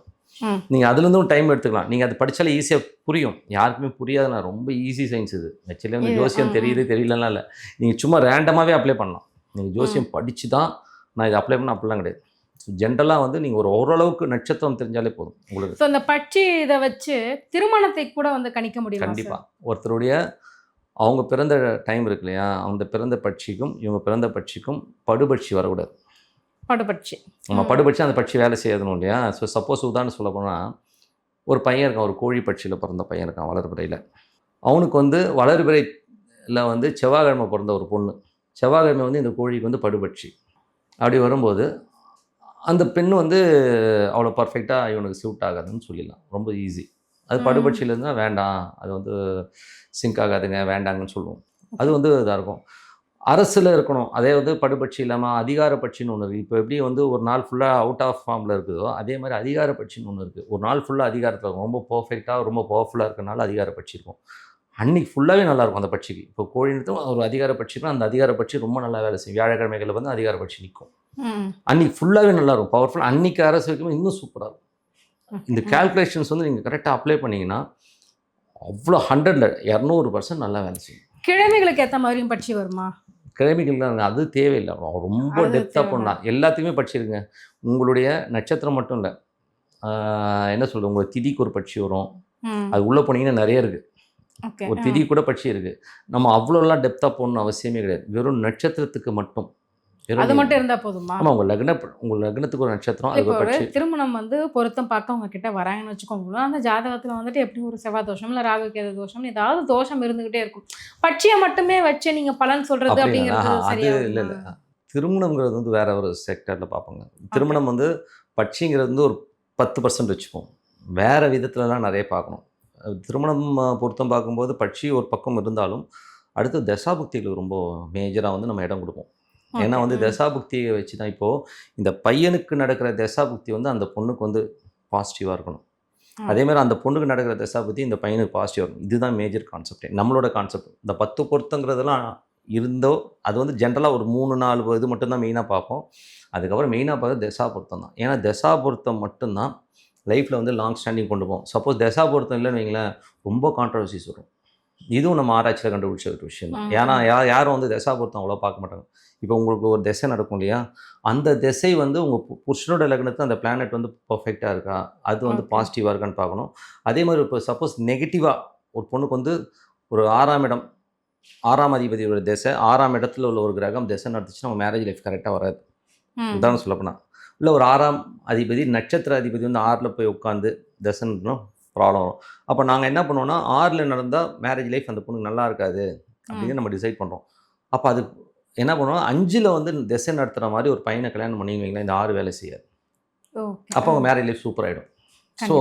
[SPEAKER 1] நீங்கள் அதுலேருந்தும் டைம் எடுத்துக்கலாம். நீங்கள் அது படித்தாலே ஈஸியாக புரியும். யாருக்குமே புரியாதுண்ணா ரொம்ப ஈஸி சயின்ஸ் இது. ஆக்சுவலி வந்து ஜோசியம் தெரியுது தெரியலலாம் இல்லை. நீங்கள் சும்மா ரேண்டமாகவே அப்ளை பண்ணலாம். நீங்கள் ஜோசியம் படித்து தான் நான் இதை அப்ளை பண்ண அப்படிலாம் கிடையாது. ஜென்ரலாக வந்து நீங்கள் ஒரு ஓரளவுக்கு நட்சத்திரம் தெரிஞ்சாலே போதும் உங்களுக்கு.
[SPEAKER 2] ஸோ இந்த பட்சி இதை வச்சு திருமணத்தை கூட வந்து கணிக்க முடியுமா
[SPEAKER 1] கண்டிப்பாக ஒருத்தருடைய அவங்க பிறந்த டைம் இருக்கு இல்லையா? அந்த பிறந்த பட்சிக்கும் இவங்க பிறந்த பட்சிக்கும் படுபட்சி வரக்கூடாது.
[SPEAKER 2] படுபட்சி.
[SPEAKER 1] நம்ம
[SPEAKER 2] ம்.
[SPEAKER 1] படுபட்சி அந்த பட்சி வேலை செய்யணும் இல்லையா? ஸோ சப்போஸ் உதாரணம் சொல்ல போனால் ஒரு பையன் இருக்கான் ஒரு கோழி பட்சியில் பிறந்த பையன் இருக்கான் வளர்பிறையில். அவனுக்கு வந்து வளர்பிறையில் வந்து செவ்வாய்க்கிழமை பிறந்த ஒரு பொண்ணு. செவ்வாய்க்கிழமை வந்து இந்த கோழிக்கு வந்து படுபட்சி. அப்படி வரும்போது அந்த பெண் வந்து அவ்வளோ பர்ஃபெக்டாக இவனுக்கு சூட் ஆகாதுன்னு சொல்லிடலாம். ரொம்ப ஈஸி அது
[SPEAKER 2] ம்.
[SPEAKER 1] படுபட்சியில் இருந்தால் வேண்டாம். அது வந்து சிங்க் ஆகாதுங்க வேண்டாங்கன்னு சொல்லுவோம். அது வந்து இதாக இருக்கும். அரசில் இருக்கணும். அதே வந்து படுபட்சி இல்லாமல் அதிகார பட்சின்னு ஒன்று இருக்குது இப்போ எப்படி வந்து ஒரு நாள் ஃபுல்லாக அவுட் ஆஃப் ஃபார்மில் இருக்குதோ அதே மாதிரி அதிகார பட்சின்னு ஒன்று இருக்குது ஒரு நாள் ஃபுல்லாக அதிகாரத்தில் இருக்கும். ரொம்ப பர்ஃபெக்டாக ரொம்ப பவர்ஃபுல்லாக இருக்கனால அதிகார பட்சி இருக்கும். அன்னைக்கு ஃபுல்லாகவே நல்லாயிருக்கும் அந்த பட்சிக்கு. இப்போ கோழினத்தும் ஒரு அதிகார பட்சிக்கும் அந்த அதிகார பட்சி ரொம்ப நல்லா வேலை செய்யும். வியாழக்கிழமைகளில் வந்து அதிகார பட்சி நிற்கும் அன்னைக்கு ஃபுல்லாகவே நல்லாயிருக்கும் பவர்ஃபுல் அன்னைக்கு அரசு வைக்கும் இன்னும் சூப்பராக இருக்கும். இந்த. கேல்குலேஷன்ஸ் வந்து நீங்கள் கரெக்டாக அப்ளை பண்ணீங்கன்னா அவ்வளோ ஹண்ட்ரடில் இரநூறு பர்சன்ட் நல்லா வேலை செய்யும்.
[SPEAKER 2] கிழமைகளுக்கு ஏத்த மாதிரியும் பட்சி வருமா?
[SPEAKER 1] கிழமைகள் தான். அது தேவையில்லை. ரொம்ப டெப்த்தாக
[SPEAKER 2] தேவை.
[SPEAKER 1] பண்ணலாம் எல்லாத்தையுமே படிச்சிருங்க. உங்களுடைய நட்சத்திரம் மட்டும் இல்லை. என்ன சொல்கிறது உங்களுக்கு திதிக்கு ஒரு பட்சி வரும். அது உள்ளே போனீங்கன்னா நிறைய இருக்குது ஒரு திதி கூட பட்சி இருக்குது நம்ம அவ்வளோலாம் டெப்த்தாக போகணும்னு அவசியமே கிடையாது. வெறும் நட்சத்திரத்துக்கு மட்டும்.
[SPEAKER 2] அது மட்டும் இருந்தா போதுமா?
[SPEAKER 1] ஆமாம் உங்கள் லக்ன உங்கள் லக்னத்துக்கு ஒரு நட்சத்திரம்
[SPEAKER 2] இப்போ ஒரு திருமணம் வந்து பொருத்தம் பார்க்க உங்க கிட்ட வராங்கன்னு வச்சுக்கோங்க. அந்த ஜாதகத்துல வந்துட்டு எப்படி ஒரு செவ்வாய் தோஷம் இல்ல ராகு கேது தோஷம் ஏதாவது தோஷம் இருந்துகிட்டே இருக்கும். பட்சியை மட்டுமே வச்சு நீங்க பலன் சொல்றது? அப்படிங்கிறது சரியா
[SPEAKER 1] இல்லை இல்லை. திருமணம்ங்கிறது வந்து வேற ஒரு செக்டரில் பார்ப்பாங்க. திருமணம் வந்து பட்சிங்கிறது வந்து ஒரு பத்து பர்சன்ட் வச்சுப்போம். வேற விதத்துலலாம் நிறைய பார்க்கணும். திருமணம் பொருத்தம் பார்க்கும்போது பட்சி ஒரு பக்கம் இருந்தாலும் அடுத்து தசாபுக்திகளுக்கு ரொம்ப மேஜராக வந்து நம்ம இடம் கொடுப்போம். ஏன்னா வந்து தசாபுக்தியை வச்சு தான் இப்போது இந்த பையனுக்கு நடக்கிற தசாபுக்தி வந்து அந்த பொண்ணுக்கு வந்து பாசிட்டிவாக இருக்கணும். அதே மாதிரி அந்த பொண்ணுக்கு நடக்கிற தசாபுக்தி இந்த பையனுக்கு பாசிட்டிவாக இருக்கும் இதுதான் மேஜர் கான்செப்டே நம்மளோட கான்செப்ட் இந்த பத்து பொருத்தங்கிறதெல்லாம் இருந்தோ அது வந்து ஜென்ரலாக ஒரு மூணு நாலு இது மட்டும்தான் மெயினாக பார்ப்போம். அதுக்கப்புறம் மெயினாக பார்க்க தசா பொருத்தம் தான். ஏன்னா தசா பொருத்தம் மட்டும்தான் லைஃப்பில் வந்து லாங் ஸ்டாண்டிங் கொண்டு போகும். சப்போஸ் தசா பொருத்தம் இல்லைன்னு வைங்களேன் ரொம்ப கான்ட்ரவர்சிஸ் வரும். இதுவும் நம்ம ஆராய்ச்சியில் கண்டுபிடிச்ச ஒரு விஷயம் தான். ஏன்னா யா யாரும் வந்து தசா பொருத்தம் அவ்வளோ பார்க்க மாட்டாங்க. இப்போ உங்களுக்கு ஒரு திசை நடக்கும் இல்லையா? அந்த திசை வந்து உங்கள் புருஷனோட லக்னத்துக்கு அந்த பிளானட் வந்து பர்ஃபெக்டாக இருக்கா? அது வந்து. பாசிட்டிவாக இருக்கான்னு பார்க்கணும். அதே மாதிரி இப்போ சப்போஸ் நெகட்டிவாக ஒரு பொண்ணுக்கு வந்து ஒரு ஆறாம் இடம் ஆறாம் அதிபதியோட திசை ஆறாம் இடத்துல உள்ள ஒரு கிரகம் திசை நடத்துச்சுன்னா நம்ம மேரேஜ் லைஃப் கரெக்டாக வராது. உதாரணம் சொல்லப்போனால் இல்லை ஒரு ஆறாம் அதிபதி நட்சத்திர அதிபதி வந்து ஆறில் போய் உட்காந்து தசைன்னா ப்ராப்ளம் வரும். அப்போ நாங்கள் என்ன பண்ணுவோம்னா ஆறில் நடந்தால் மேரேஜ் லைஃப் அந்த பொண்ணுக்கு நல்லா இருக்காது அப்படின்னு நம்ம டிசைட் பண்ணுறோம் அப்போ அது என்ன பண்ணுவோம் அஞ்சில் வந்து திசை நடத்துகிற மாதிரி ஒரு பையனை கல்யாணம் பண்ணிங்க வைங்களேன் இந்த ஆறு வேலை செய்யாது. அப்போ அவங்க மேரேஜ் லைஃப் சூப்பர் ஆகிடும் ஸோ.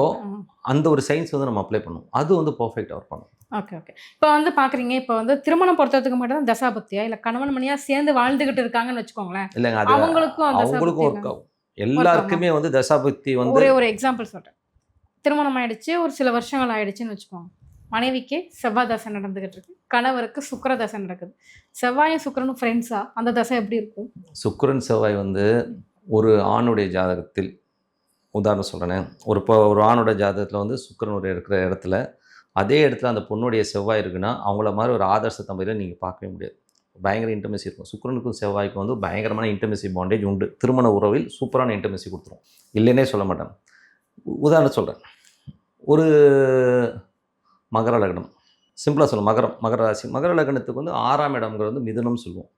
[SPEAKER 1] அந்த ஒரு சயின்ஸ் வந்து நம்ம அப்ளை பண்ணுவோம். அது வந்து பர்ஃபெக்டாக ஒர்க் பண்ணும்.
[SPEAKER 2] Okay okay. இப்போ வந்து பாக்குறீங்க இப்போ வந்து திருமணம் பொறுத்ததுக்கு மட்டும் தான் தசாபத்தியா? இல்ல கணவன் மணியா சேர்ந்து வாழ்ந்துகிட்டு இருக்காங்கன்னு வச்சுக்கோங்களேன்.
[SPEAKER 1] இல்லைங்க அது
[SPEAKER 2] அவங்களுக்கும்
[SPEAKER 1] அவங்களுக்கும் ஒர்க் ஆகும். எல்லாருக்குமே வந்து தசாபக்தி வந்து
[SPEAKER 2] ஒரே ஒரு எக்ஸாம்பிள் சொல்றேன். திருமணம் ஆயிடுச்சு ஒரு சில வருஷங்கள் ஆயிடுச்சுன்னு வச்சுக்கோங்க. மனைவிக்கு செவ்வாய் தசை நடந்துகிட்டு இருக்கு. கணவருக்கு சுக்கர தசை நடக்குது. செவ்வாயும் சுக்கரனும் ஃப்ரெண்ட்ஸா அந்த தசை எப்படி இருக்கும்?
[SPEAKER 1] சுக்கரன் செவ்வாய் வந்து ஒரு ஆணுடைய ஜாதகத்தில் உதாரணம் சொல்கிறேன் ஒரு இப்போ ஒரு ஆணோட ஜாதகத்தில் வந்து சுக்கரன் ஒரு இருக்கிற இடத்துல அதே இடத்துல அந்த பொண்ணுடைய செவ்வாய் இருக்குன்னா அவங்கள மாதிரி ஒரு ஆதர்ச தம்பதியில் நீங்கள் பார்க்கவே முடியாது. பயங்கர இன்டர்மெசி இருக்கும். சுக்கரனுக்கும் செவ்வாய்க்கும் வந்து பயங்கரமான இன்டர்மெசி பாண்டேஜ் உண்டு. திருமண உறவில் சூப்பரான இன்டர்மெசி கொடுத்துரும். இல்லைன்னே சொல்ல மாட்டேன். உதாரணம் சொல்கிறேன் ஒரு மகர லக்னம். சிம்பிளாக சொல்லும் மகரம் மகர ராசி. மகர லக்னத்துக்கு வந்து ஆறாம் இடம்ங்கிறது வந்து மிதுனம் சொல்லுவோம்.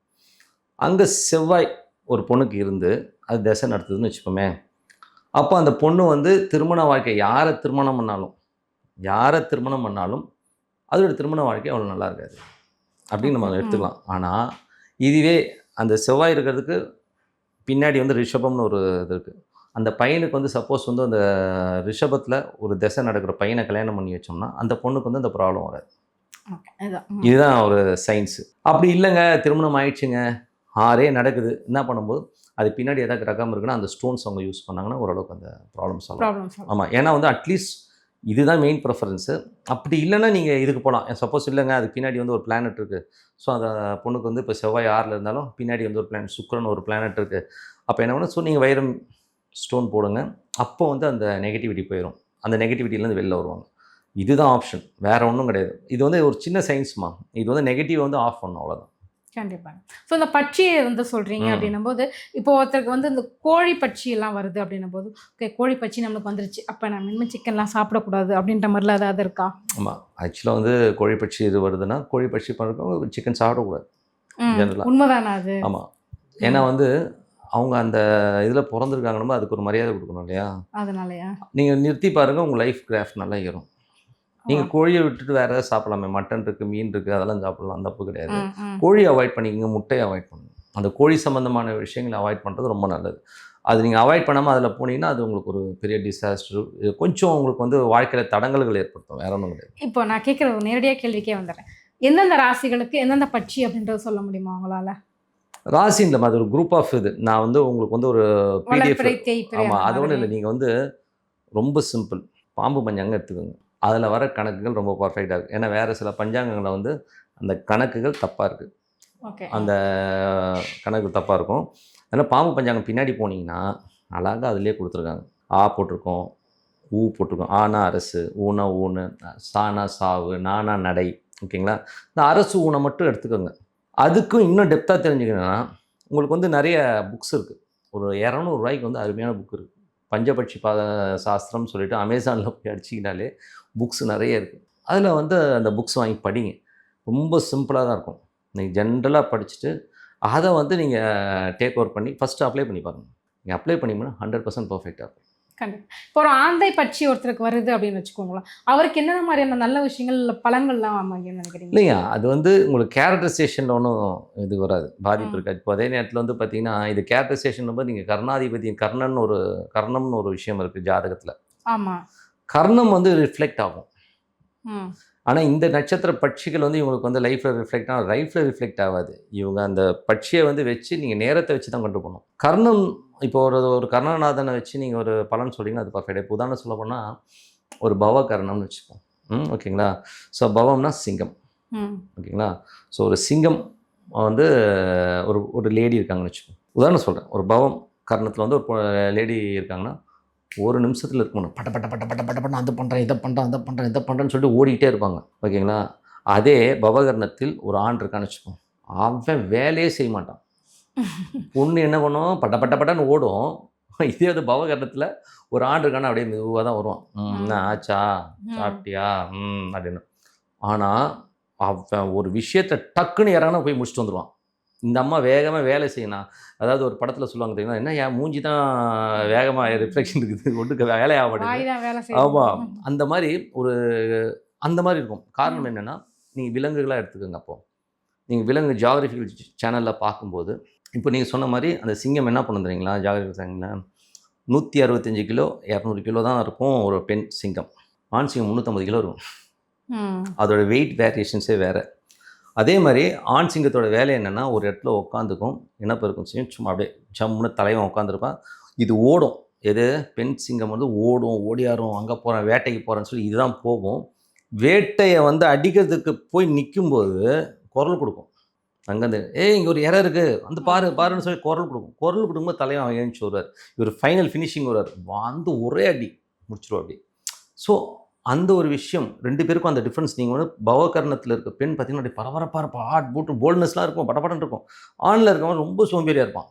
[SPEAKER 1] அங்கே செவ்வாய் ஒரு பொண்ணுக்கு இருந்து அது தசை நடத்துதுன்னு வச்சுப்போமே அப்போ அந்த பொண்ணு வந்து திருமண வாழ்க்கை யாரை திருமணம் பண்ணாலும் யாரை திருமணம் பண்ணாலும் அதோட திருமண வாழ்க்கை அவ்வளோ நல்லா இருக்காது. அப்படின்னு நம்ம. எடுத்துக்கலாம். ஆனால் இதுவே அந்த செவ்வாய் இருக்கிறதுக்கு பின்னாடி வந்து ரிஷபம்னு ஒரு இது இருக்குது அந்த பையனுக்கு வந்து சப்போஸ் வந்து அந்த ரிஷபத்தில் ஒரு திசை நடக்கிற பையனை கல்யாணம் பண்ணி வச்சோம்னா அந்த பொண்ணுக்கு வந்து அந்த ப்ராப்ளம் வராது.
[SPEAKER 2] இதுதான்
[SPEAKER 1] ஒரு சயின்ஸு அப்படி இல்லைங்க திருமணம் ஆயிடுச்சுங்க. ஆறே நடக்குது. என்ன பண்ணும்போது அது பின்னாடி ஏதாவது கிரகம் இருக்குன்னா அந்த ஸ்டோன்ஸ் அவங்க யூஸ் பண்ணாங்கன்னா ஓரளவுக்கு அந்த ப்ராப்ளம் சால்வ் ஆமாம் ஏன்னா வந்து அட்லீஸ்ட் இதுதான் மெயின் ப்ரிஃபரன்ஸு அப்படி இல்லைன்னா நீங்கள் இதுக்கு போகலாம் சப்போஸ் இல்லைங்க அது பின்னாடி வந்து ஒரு பிளானட் இருக்குது ஸோ அந்த பொண்ணுக்கு வந்து இப்போ செவ்வாய் ஆறில் இருந்தாலும் பின்னாடி வந்து ஒரு பிளானட் சுக்கிரன் ஒரு பிளானட் இருக்குது அப்போ என்ன பண்ணணும்? ஸோ நீங்கள் வைரம் ஸ்டோன் போடுங்க. அப்போ வந்து அந்த நெகட்டிவிட்டி போயிடும் அந்த நெகட்டிவிட்டிலேருந்து வெளில வருவாங்க. இதுதான் ஆப்ஷன் வேறு ஒன்றும் கிடையாது. இது வந்து ஒரு சின்ன சயின்ஸ்மா இது வந்து நெகட்டிவ் வந்து ஆஃப் பண்ணணும் அவ்வளோதான்
[SPEAKER 2] கண்டிப்பாங்க ஸோ இந்த பட்சியை வந்து சொல்றீங்க
[SPEAKER 1] ம்.
[SPEAKER 2] அப்படின்னும் போது இப்போ ஒருத்தருக்கு வந்து இந்த கோழி பட்சி எல்லாம் வருது அப்படின்னும் போது ஓகே கோழி பட்சி நம்மளுக்கு வந்துருச்சு. அப்போ நம்ம இனிமேல் சிக்கன்லாம் சாப்பிடக்கூடாது. அப்படின்ற மாதிரிலாம் ஏதாவது இருக்கா?
[SPEAKER 1] ஆமாம் ஆக்சுவலாக வந்து கோழிப்பட்சி இது வருதுன்னா கோழிப்பட்சி பண்ணுறவங்க சிக்கன் சாப்பிடக்கூடாது.
[SPEAKER 2] உண்மைதானா அது?
[SPEAKER 1] ஆமாம் ஏன்னா வந்து அவங்க அந்த இதில் பிறந்திருக்காங்கன்னா அதுக்கு ஒரு மரியாதை கொடுக்கணும் இல்லையா?
[SPEAKER 2] அதனாலயா?
[SPEAKER 1] நீங்கள் நிறுத்தி பாருங்கள் உங்கள் லைஃப் கிராஃப்ட் நல்லா ஏறும். நீங்கள் கோழியை விட்டுட்டு வேறு ஏதாவது சாப்பிடலாமே மட்டன் இருக்குது மீன் இருக்குது அதெல்லாம் சாப்பிடலாம் தப்பு கிடையாது.
[SPEAKER 2] ம், ம்.
[SPEAKER 1] கோழி அவாய்ட் பண்ணிக்கங்க முட்டையை அவாய்ட் பண்ணுங்க. அந்த கோழி சம்மந்தமான விஷயங்களை அவாய்ட் பண்ணுறது ரொம்ப நல்லது. அது நீங்கள் அவாய்ட் பண்ணாமல் அதில் போனீங்கன்னா அது உங்களுக்கு ஒரு பெரிய டிசாஸ்டர் கொஞ்சம் உங்களுக்கு வந்து வாழ்க்கையில் தடங்கல்கள் ஏற்படுத்தும் வேற ஒன்றும் கிடையாது.
[SPEAKER 2] இப்போ நான் கேட்குற நேரடியாக கேள்விக்கே வந்துடுறேன். எந்தெந்த ராசிகளுக்கு எந்தெந்த பட்சி அப்படின்றத சொல்ல முடியுமா உங்களால?
[SPEAKER 1] ராசின்ற மாதிரி ஒரு குரூப் ஆஃப் இது. நான் வந்து உங்களுக்கு வந்து ஒரு பிடிஎஃப் ஆமாம் அது ஒன்றும் இல்லை. நீங்கள் வந்து ரொம்ப சிம்பிள் பாம்பு பஞ்சாங்கம் எடுத்துக்கோங்க. அதில் வர கணக்குகள் ரொம்ப பர்ஃபெக்டாக இருக்குது ஏன்னா வேறு சில பஞ்சாங்கங்களில் வந்து அந்த கணக்குகள் தப்பாக இருக்குது அந்த கணக்கு தப்பாக இருக்கும். அதனால் பாம்பு பஞ்சாங்கம் பின்னாடி போனீங்கன்னா அழகாக அதிலே கொடுத்துருக்காங்க. ஆ போட்டிருக்கோம் ஊ போட்டிருக்கோம். ஆனா அரசு ஊனா ஊனு சானா சாவு நானா நடை ஓகேங்களா? இந்த அரசு ஊனை மட்டும் எடுத்துக்கோங்க. அதுக்கும் இன்னும் டெப்த்தாக தெரிஞ்சுக்கணும்னா உங்களுக்கு வந்து நிறைய புக்ஸ் இருக்குது ஒரு இரநூறுவாய்க்கு வந்து அருமையான புக் இருக்குது பஞ்சபட்சி பாத சாஸ்திரம்னு சொல்லிட்டு அமேசானில் போய் அடிச்சிங்கனாலே புக்ஸ் நிறைய இருக்குது அதில் வந்து அந்த புக்ஸ் வாங்கி படிங்க. ரொம்ப சிம்பிளாக தான் இருக்கும். நீங்கள் ஜென்ரலாக படிச்சுட்டு அதை வந்து நீங்கள் டேக் ஓவர் பண்ணி ஃபஸ்ட்டு அப்ளை பண்ணி பாருங்கள் நீங்கள் அப்ளை பண்ணிங்கன்னா ஹண்ட்ரட் பர்சன்ட் பர்ஃபெக்டாக இருக்கும்.
[SPEAKER 2] கண்டிப்பா. இப்போ ஒரு ஆந்தை பட்சி ஒருத்தருக்கு வருது அப்படின்னு வச்சுக்கோங்களேன். அவருக்கு என்னென்ன மாதிரியான நல்ல விஷயங்கள் இல்ல அமையும்னு நினைக்கிறீங்க?
[SPEAKER 1] இல்லைங்க அது வந்து உங்களுக்கு கேரக்டரைசேஷனில் ஒன்றும் இது வராது. பாதிப்பு. இருக்காது. இப்போ அதே நேரத்தில் வந்து பார்த்தீங்கன்னா இது கேரக்டரைசேஷன் போது நீங்கள் கர்ணாதிபதி கர்ணன் ஒரு கர்ணம்னு ஒரு விஷயம் இருக்குது ஜாதகத்தில்.
[SPEAKER 2] ஆமா.
[SPEAKER 1] கர்ணம் வந்து ரிஃப்ளெக்ட் ஆகும். ஆனால் இந்த நட்சத்திர பட்சிகள் வந்து இவங்களுக்கு வந்து லைஃப்பில் ரிஃப்ளெக்ட் ஆகும் லைஃப்பில் ரிஃப்ளெக்ட் ஆகாது. இவங்க அந்த பட்சியை வந்து வச்சு நீங்கள் நேரத்தை வச்சு தான் கொண்டு போகணும் கர்ணம் இப்போ ஒரு ஒரு கர்ணநாதனை வச்சு நீங்கள் ஒரு பலன் சொல்றீங்கன்னா அது பர்ஃபெக்ட் இப்போ உதாரணம் சொல்ல போனால் ஒரு பவ கர்ணம்னு வச்சுப்போம். ம் ஓகேங்களா? ஸோ பவம்னா சிங்கம்.
[SPEAKER 2] ம்.
[SPEAKER 1] ஓகேங்களா? ஸோ ஒரு சிங்கம் வந்து ஒரு ஒரு லேடி இருக்காங்கன்னு வச்சுக்கோங்க உதாரணம் சொல்கிறேன் ஒரு பவம் கர்ணத்தில் வந்து ஒரு லேடி இருக்காங்கன்னா ஒரு நிமிஷத்தில் இருக்கணும். பட்ட பட்ட பட்ட பட்ட பட்ட பட்ட அது பண்ணுறேன் இதை பண்ணுறேன் அதை பண்ணுறேன் இதை பண்ணுறேன்னு சொல்லிட்டு ஓடிக்கிட்டே இருப்பாங்க. ஓகேங்களா? அதே பவகர்ணத்தில் ஒரு ஆண் இருக்கான்னு வச்சுப்போம். அவன் வேலையே செய்ய மாட்டான். பொண்ணு என்ன பண்ணும்? பட்ட பட்ட பட்டன்னு ஓடும். இதே வந்து பவகர்ணத்தில் ஒரு ஆண் இருக்கானா அப்படியே மெதுவாக தான் வருவான். என்ன ஆச்சா. சாப்பிட்டியா? ம் அப்படின்னு. ஆனால் அவன் ஒரு விஷயத்தை டக்குன்னு யாரானா போய் முடிச்சுட்டு வந்துடுவான் இந்த அம்மா வேகமாக வேலை செய்யணும் அதாவது ஒரு படத்தில் சொல்லுவாங்க தெரியுமா? என்ன என் மூஞ்சி தான் வேகமாக ரிஃப்ளெக்ஷன் இருக்குது. ஒன்றுக்கு வேலையாக மாட்டேங்குது.
[SPEAKER 2] வாய் தான் வேலை
[SPEAKER 1] ஆமாம் அந்த மாதிரி ஒரு அந்த மாதிரி இருக்கும். காரணம் என்னென்னா நீங்கள் விலங்குகளாக எடுத்துக்கோங்க அப்போ. நீங்கள் விலங்கு ஜியாகிரபிக்கல் சேனலில் பார்க்கும்போது இப்போ நீங்கள் சொன்ன மாதிரி அந்த சிங்கம் என்ன ஜியாகிரபிக்கல் சேனலில் நூற்றி அறுபத்தஞ்சு கிலோ இரநூறு கிலோ தான் இருக்கும் ஒரு பெண் சிங்கம். ஆண் சிங்கம் முந்நூற்றம்பது கிலோ இருக்கும். அதோட வெயிட் வேரியேஷன்ஸே வேறு. அதே மாதிரி ஆண் சிங்கத்தோட வேலை என்னென்னா ஒரு இடத்துல உட்காந்துக்கும் இனப்பெருக்கம் செய்யும் சும்மா அப்படியே ஜம்முன்னு தலைவன் உட்காந்துருப்பான் இது ஓடும். எது? பெண் சிங்கம் வந்து ஓடும் ஓடியாரும் அங்கே போகிறேன் வேட்டைக்கு போகிறேன்னு சொல்லி இதுதான் போகும். வேட்டையை வந்து அடிக்கிறதுக்கு போய் நிற்கும்போது குரல் கொடுக்கும். அங்கேருந்து ஏய் இங்கே ஒரு இறை இருக்குது வந்து பாரு பாருன்னு சொல்லி குரல் கொடுக்கும். குரல் கொடுக்கும்போது தலைவன் அவன் எழுந்துச்சு வருவார் இவர் ஃபைனல் ஃபினிஷிங் வருவார் வந்து ஒரே அடி முடிச்சிருவா அப்படி ஸோ அந்த ஒரு விஷயம் ரெண்டு பேருக்கும் அந்த டிஃப்ரென்ஸ் நீங்கள் வந்து பவகர்ணத்தில் இருக்க பெண் பார்த்தீங்கன்னா அப்படி பரபரப்பாக இருப்பான் ஹார்ட் பூட்டு போல்ட்னஸ்லாம் இருக்கும். படபடன்னு இருக்கும். ஆணில் இருக்கவன் ரொம்ப சோம்பேறியாக இருப்பான்.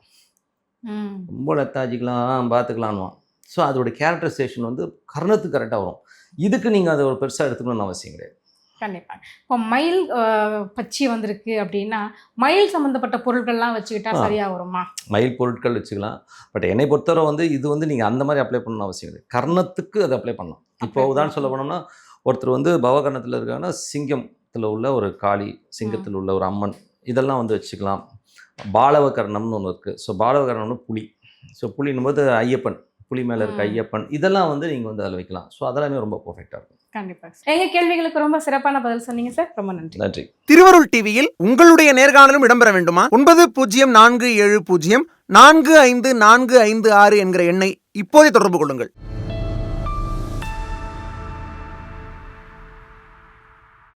[SPEAKER 1] ரொம்ப லத்தாஜிக்கலாம் பார்த்துக்கலான்வான் ஸோ அதோட கேரக்டரைசேஷன் வந்து கர்ணத்துக்கு கரெக்டாக வரும். இதுக்கு நீங்கள் அதை ஒரு பெருசாக எடுத்துக்கணும்னு அவசியம் கிடையாது.
[SPEAKER 2] கண்டிப்பா. இப்போ மயில் பச்சி வந்திருக்கு அப்படின்னா மயில் சம்பந்தப்பட்ட பொருட்கள்லாம் வச்சுக்கிட்டா
[SPEAKER 1] ஆ.
[SPEAKER 2] சரியா வருமா
[SPEAKER 1] மயில் பொருட்கள் வச்சுக்கலாம். பட் என்னை பொறுத்தவரை வந்து இது வந்து நீங்கள் அந்த மாதிரி அப்ளை பண்ணணும்னு அவசியம் கிடையாது. கர்ணத்துக்கு அதை அப்ளை பண்ணலாம். இப்போ உதாரணம் சொல்ல. போனோம்னா ஒருத்தர் வந்து பவகர்ணத்தில் இருக்காங்கன்னா சிங்கத்தில் உள்ள ஒரு காளி சிங்கத்தில் உள்ள ஒரு அம்மன் இதெல்லாம் வந்து வச்சுக்கலாம். பாலவகர்ணம்னு ஒன்று இருக்குது ஸோ பாலவகர்ணம்னு புலி. ஸோ புலின்னும் போது ஐயப்பன். புலி மேலே இருக்க. ஐயப்பன். இதெல்லாம் வந்து நீங்கள் வந்து அதில் வைக்கலாம். ஸோ அதெல்லாமே ரொம்ப பர்ஃபெக்டாக இருக்கும்.
[SPEAKER 2] கண்டிப்பா எங்க கேள்விகளுக்கு ரொம்ப சிறப்பான பதில் சொன்னீங்க சார். ரொம்ப நன்றி.
[SPEAKER 1] நன்றி.
[SPEAKER 3] திருவருள் டிவியில் உங்களுடைய நேர்காணலும் இடம்பெற வேண்டுமா? ஒன்பது பூஜ்ஜியம் நான்கு ஏழு பூஜ்ஜியம் நான்கு ஐந்து நான்கு ஐந்து ஆறு என்கிற எண்ணை இப்போதே தொடர்பு கொள்ளுங்கள்.